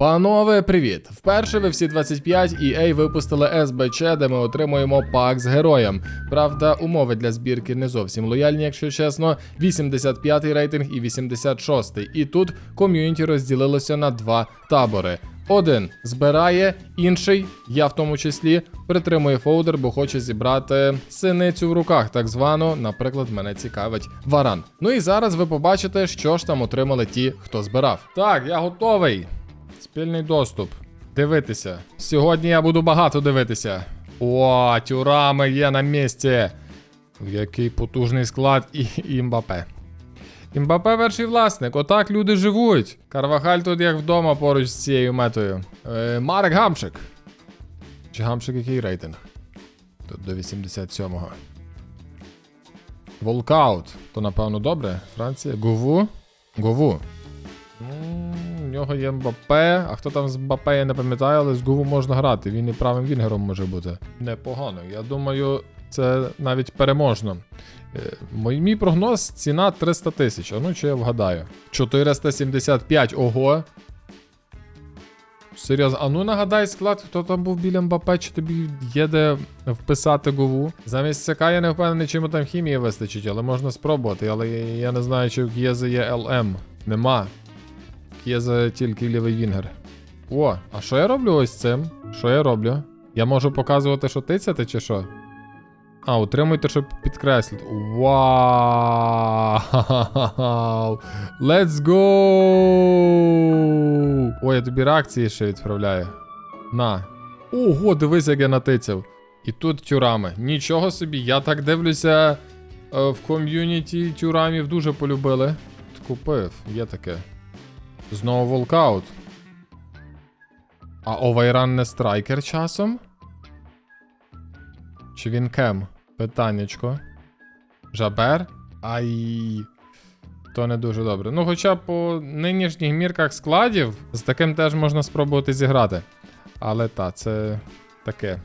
Панове, привіт! Вперше ви всі 25 EA випустили СБЧ, де ми отримуємо пак з героєм. Правда, умови для збірки не зовсім лояльні, якщо чесно. 85 рейтинг і 86. І тут ком'юніті розділилося на два табори. Один збирає, інший, я в тому числі, притримує фоудер, бо хоче зібрати синицю в руках, так звану, наприклад, мене цікавить варан. Ну і зараз ви побачите, що ж там отримали ті, хто збирав. Так, я готовий. Спільний доступ. Дивитися. Сьогодні я буду багато дивитися. О, тюрами є на місці. Який потужний склад і імбапе. Імбапе перший власник. Отак люди живуть. Карвахаль тут як вдома поруч з цією метою. Е, Марк Гамшик. Чи Гамшик який рейтинг? Тут до 87-го. Волкаут. То напевно добре. Франція. Гову. Гову. Нього є Мбапе, а хто там з Мбапе, я не пам'ятаю, але з Гуву можна грати. Він і правим вінгером може бути. Непогано. Я думаю, це навіть переможно. Е, Мій, прогноз ціна 300 тисяч. А ну чи я вгадаю? 475, ого. Серйозно, а ну нагадай склад, хто там був біля Мбапе, чи тобі є де вписати Гову. Замість ЦК я не впевнений, чим там хімії вистачить, але можна спробувати. Але я, не знаю, чи в К'єзе є ЛМ. Нема. К'єзе тільки лівий вінгер. О, а що я роблю ось цим? Що я роблю? Я можу показувати, що тицяти, чи що? А, утримуйте, щоб підкреслити. Вау! Let's go! Ой, я тобі реакції ще відправляю. На. Ого, дивись, як я натицяв. І тут тюрами. Нічого собі, я так дивлюся. е, В ком'юніті тюрамів дуже полюбили. Купив, є таке. Знову волкаут. А Овайран не страйкер часом? Чи він кем? Питаннячко. Жабер? Ай. То не дуже добре. Ну, хоча по нинішніх мірках складів з таким теж можна спробувати зіграти. Але та, це таке.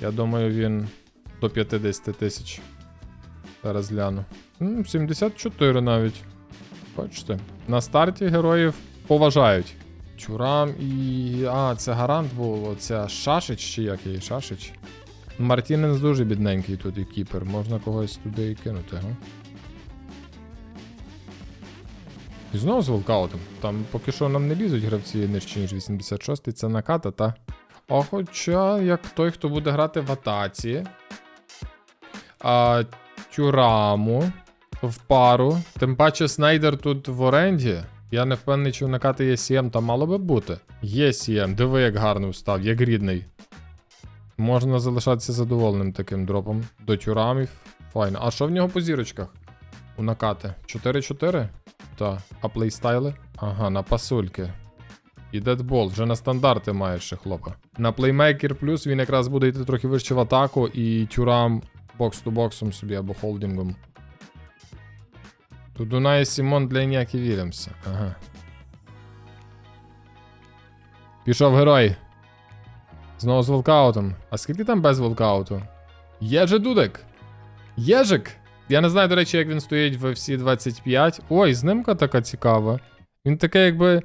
Я думаю, він до 50 тисяч. Зараз гляну. 74 навіть. Бачите. На старті героїв поважають. Чурам і. А, це гарант був. Оця Шашич чи як її Шашич. Мартіненс дуже бідненький тут і кіпер. Можна когось туди і кинути, га? І знову з волкаутом. Там поки що нам не лізуть гравці нижче, ніж 86 це наката, та. А хоча, як той, хто буде грати в атаці. А, тюраму в пару. Тим паче Снайдер тут в оренді. Я не впевнений, чи накати є CM, там мало би бути. Є CM, диви, як гарно встав, як рідний. Можна залишатися задоволеним таким дропом. До тюрамів. Файно. А що в нього по зірочках? У накати? 4-4? Так. А плейстайли? Ага, на пасульки. І дедбол, вже на стандарти має ще хлопа. На плеймейкер плюс він якраз буде йти трохи вище в атаку і тюрам бокс-ту-боксом собі або холдингом. Тут Дунай Сімон для Інякі Вільямса. Ага. Пішов герой. Знову з волкаутом. А скільки там без волкауту? Єже Дудик. Єжик. Я не знаю, до речі, як він стоїть в FC 25. Ой, знимка така цікава. Він таке, якби.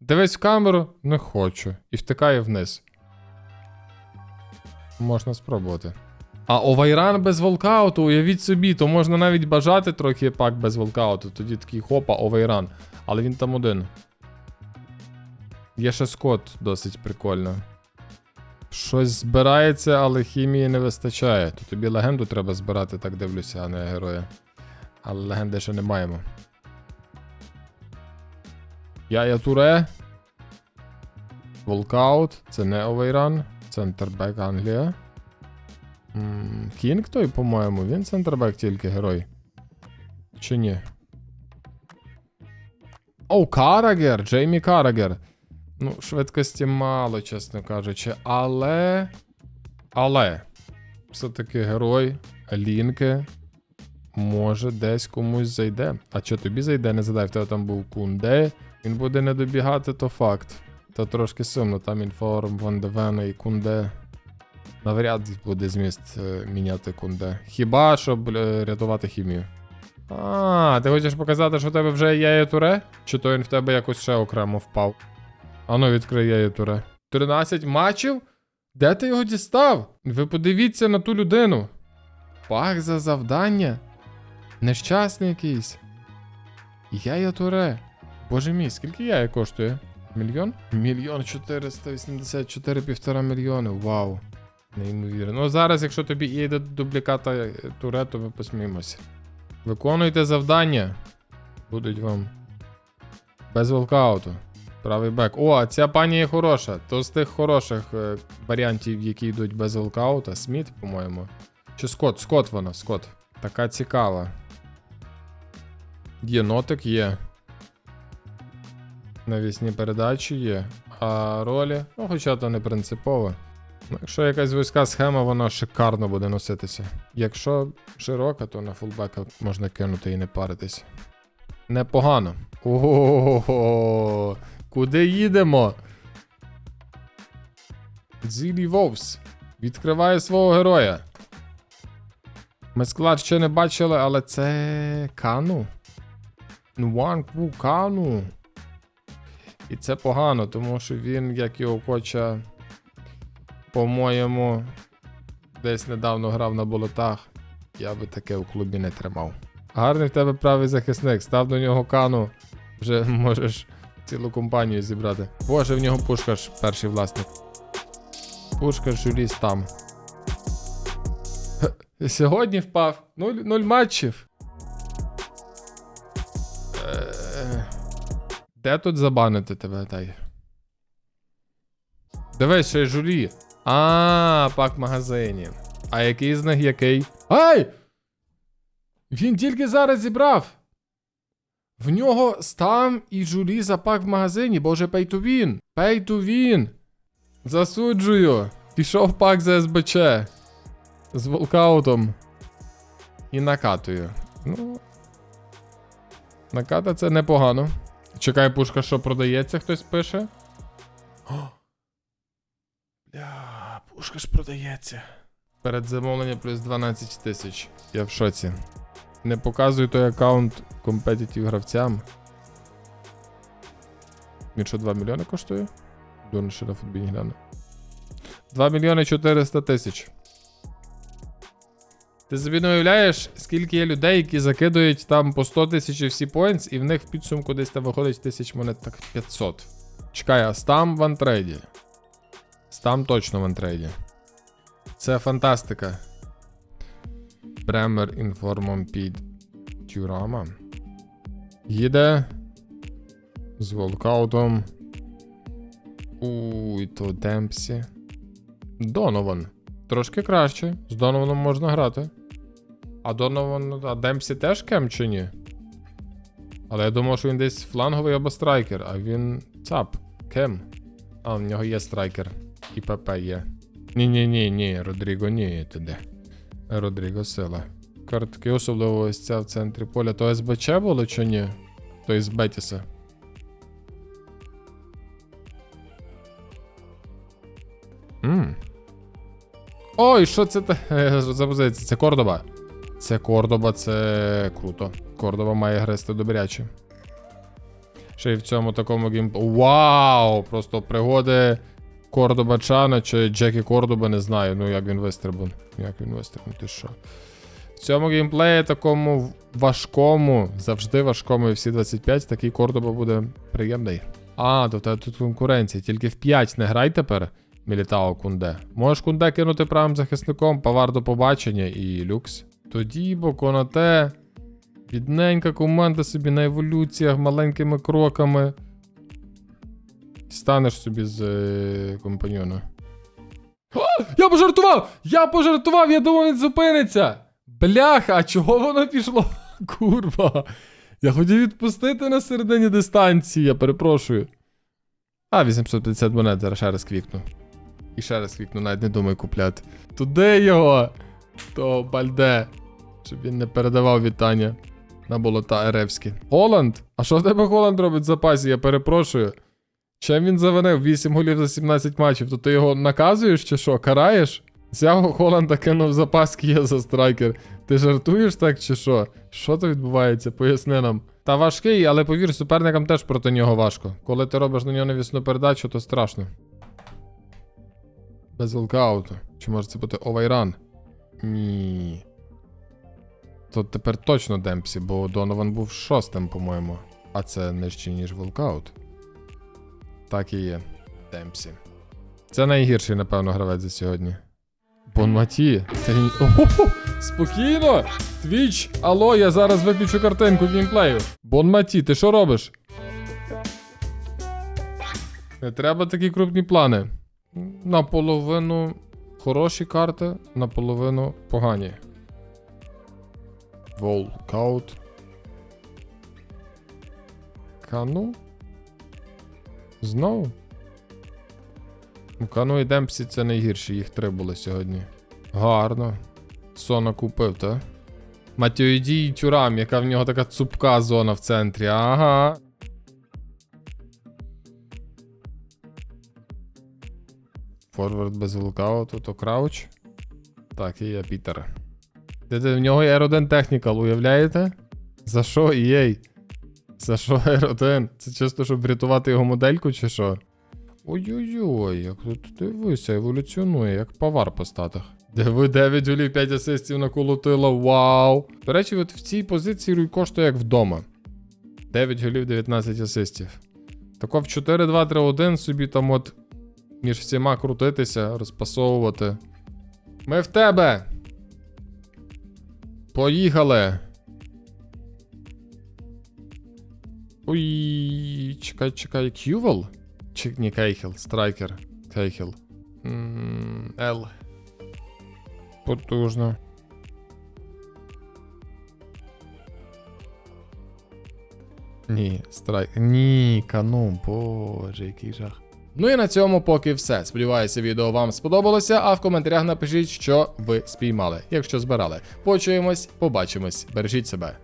Дивись в камеру, не хочу. І втикає вниз. Можна спробувати. А Овайран без волкауту, уявіть собі, то можна навіть бажати трохи пак без волкауту. Тоді такий хопа, Овайран. Але він там один. Є ще скот досить прикольно. Щось збирається, але хімії не вистачає. То тобі легенду треба збирати, так дивлюся, а не героя. Але легенди ще не маємо. Яя Туре. Волкаут. Це не Овейран. Центрбек Англія. Кінг той, по-моєму, він центрбек тільки герой. Чи ні? О, Карагер! Джеймі Карагер. Ну, швидкості мало, чесно кажучи. Але. Але. Все-таки герой, лінки. Може, десь комусь зайде. А що тобі зайде, не задай, в тебе там був кунде. Він буде не добігати, то факт. Та трошки сумно, там інформ Ван Девена і кунде. Навряд буде зміст е, міняти кунде. Хіба щоб е, рятувати хімію. А, ти хочеш показати, що в тебе вже є туре? Чи то він в тебе якось ще окремо впав? Ану, відкриє туре. 13 матчів? Де ти його дістав? Ви подивіться на ту людину. Пак за завдання. Нещасний якийсь. Яя туре. Боже мій, скільки яя коштує? Мільйон? Мільйон 484 півтора мільйони. Вау. Неймовірно. Ну зараз, якщо тобі є до дубліката туре, то ми посміємося. Виконуйте завдання. Будуть вам. Без волкауту. Правий бек. О, ця пані є хороша. То з тих хороших е, варіантів, які йдуть без волкаута. Сміт, по-моєму. Чи Скот? Скот вона, Скот. Така цікава. Єнотик є. Навісні передачі є. А ролі, ну хоча то не принципово. Якщо якась вузька схема, вона шикарно буде носитися. Якщо широка, то на фулбека можна кинути і не паритись. Непогано. Ого, куди їдемо? Зілі Вовс відкриває свого героя. Ми склад ще не бачили, але це Кану. Нуан Кву Кану. І це погано, тому що він, як його коча, по-моєму, десь недавно грав на болотах. Я би таке у клубі не тримав. Гарний в тебе правий захисник. Став до нього кану. Вже можеш цілу компанію зібрати. Боже, в нього пушка ж перший власник. Пушка Жуліс там. Сьогодні впав. Нуль, нуль матчів. Е, Де тут забанити тебе, дай? Дивись, ще й жулі. А, пак в магазині. А який з них який? Ай! Він тільки зараз зібрав. В нього стам і жулі за пак в магазині. Боже, pay to win. Pay to. Засуджую. Пішов пак за СБЧ. З волкаутом. І накатую. Ну. Наката це непогано. Чекай, пушка, що продається, хтось пише. О! Бля, пушка ж продається. Передзамовлення плюс 12 тисяч. Я в шоці. Не показую той аккаунт компетитів гравцям. Він що 2 мільйони коштує? Дурно, що на футбіні гляну. 2 мільйони 400 тисяч. Ти собі не уявляєш, скільки є людей, які закидують там по 100 тисяч всі поінтс, і в них в підсумку десь там виходить тисяч монет так 500. Чекай, а стам в антрейді. Стам точно в антрейді. Це фантастика. Бремер інформом під Тюрама. Їде. З волкаутом. Уй, то Демпсі. Донован. Трошки краще. З Донованом можна грати. А Донован. А Демпсі теж кем чи ні? Але я думав, що він десь фланговий або страйкер, а він цап. Кем. А, в нього є страйкер. І ПП є. Ні-ні-ні, ні, Родріго, ні, ти де. Родріго сила. Картки, особливо ось ця в центрі поля. То СБЧ було чи ні? То із Бетіса. Мм. Ой, що це е. Це Кордоба. Це Кордоба, це круто. Кордоба має грести добряче. Ще й в цьому такому гейм. Вау! Просто пригоди Кордоба Чана чи Джекі Кордоба, не знаю. Ну як він вистрибун. Як він вистрибун, ти що? В цьому геймплеї такому важкому, завжди важкому, і всі 25, такий Кордоба буде приємний. А, то тебе тут конкуренція. Тільки в 5 не грай тепер. Мілітао Кунде. Можеш Кунде кинути правим захисником, павар до побачення і люкс. Тоді, бо Конате. Бідненька команда собі на еволюціях маленькими кроками. Станеш собі з е, компаньйона. Я пожартував! Я пожартував, я думав, він зупиниться! Бляха, а чого воно пішло? Курва. Я хотів відпустити на середині дистанції, я перепрошую. А, 850 монет, зараз ще раз квікну. І ще раз квікну, навіть не думаю купляти. Туди його! То бальде. Щоб він не передавав вітання на болота Еревські. Голланд? А що в тебе Голланд робить в запасі? Я перепрошую. Чим він завинив 8 голів за 17 матчів, то ти його наказуєш чи що? Караєш? Взяв Голланда кинув запас є за страйкер. Ти жартуєш так чи що? Що то відбувається? Поясни нам. Та важкий, але повір, суперникам теж проти нього важко. Коли ти робиш на нього навісну передачу, то страшно. Без волкауту. Чи може це бути овайран? Ні. То тепер точно Демпсі, бо Донован був шостим, по-моєму. А це нижче, ніж волкаут. Так і є. Демпсі. Це найгірший, напевно, гравець за сьогодні. Бонматі. Це. Спокійно! Твіч! Алло, я зараз виключу картинку геймплею. Бонматі, ти що робиш? Не треба такі крупні плани. Наполовину хороші карти, наполовину погані. Волкаут. Кану? Знову? Ну, Кану і Демпсі це найгірші, їх три були сьогодні. Гарно. Сона купив, та? Матюїді і Тюрам, яка в нього така цупка зона в центрі. Ага. Форвард без волкауту, то крауч. Так, і є Пітер. В нього є R1 Technical, уявляєте? За що EA? За що R1? Це чисто, щоб врятувати його модельку, чи що? Ой-ой-ой, як тут дивися, еволюціонує, як павар по статах. Диви 9 голів, 5 асистів наколотила, вау! До речі, от в цій позиції Руй коштує як вдома. 9 голів, 19 асистів. Тако в 4-2-3-1 собі там от між всіма крутитися, розпасовувати. Ми в тебе! Поїхали! Ой, чекай, чекай, Кювел? Чи не Кейхел, страйкер. Кейхел. Л. Потужно. Ні, страйк. Ні, канон, боже, який жах. Ну і на цьому поки все. Сподіваюся, відео вам сподобалося, а в коментарях напишіть, що ви спіймали, якщо збирали. Почуємось, побачимось. Бережіть себе.